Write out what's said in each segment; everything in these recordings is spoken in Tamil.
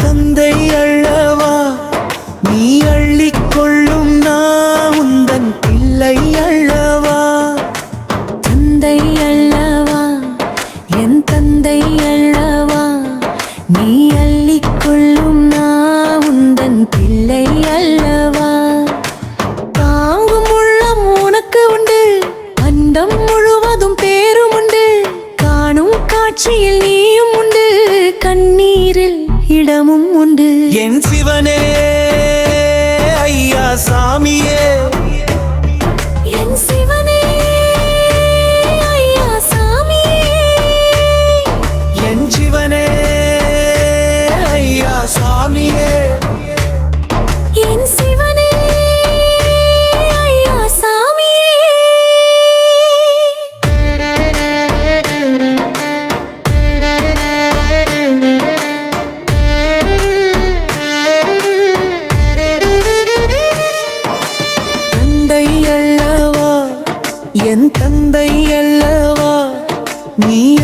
தந்தை அள்ளவா நீ அள்ளிக்கொள்ளும் நான். காட்சியில் நீயும் உண்டு கண்ணீரில் இடமும் உண்டு. என் நீ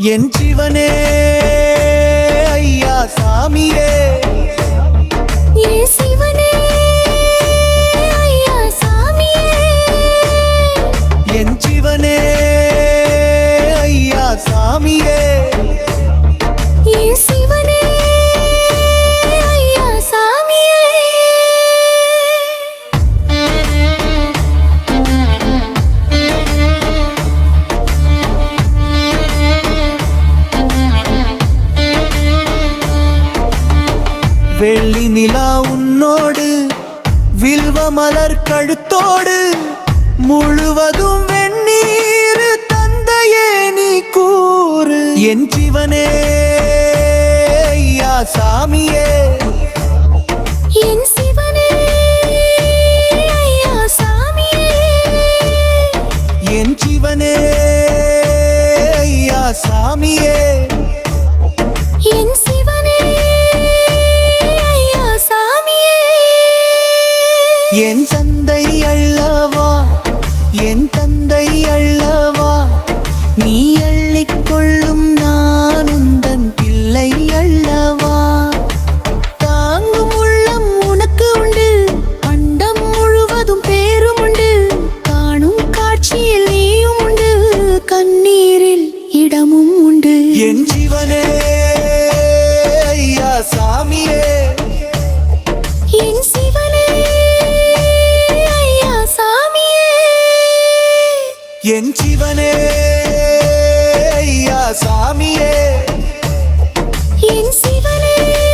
என் ஜீவனே. வெள்ளி நிலா உன்னோடு வில்வ மலர் கழுத்தோடு முழுவதும் வெந்நீர் தந்தையே நீ கூறு. என் சிவனே ஐயா சாமியே. என் சிவனே ஐயா சாமியே. என் சிவனே ஐயா சாமியே. தந்தை அல்லவா? நீ அள்ளிக்கொள்ளும் நான் உந்தன் பிள்ளை அல்லவா? தாங்கும் உள்ளம் உனக்கு உண்டு. அண்டம் முழுவதும் பேரும் உண்டு. காணும் காட்சியில் நீயும் உண்டு. கண்ணீரில் இடமும் உண்டு. என் ஜீவனே சாமியே. என் சிவனே ஐயா சாமியே. என் சிவனே.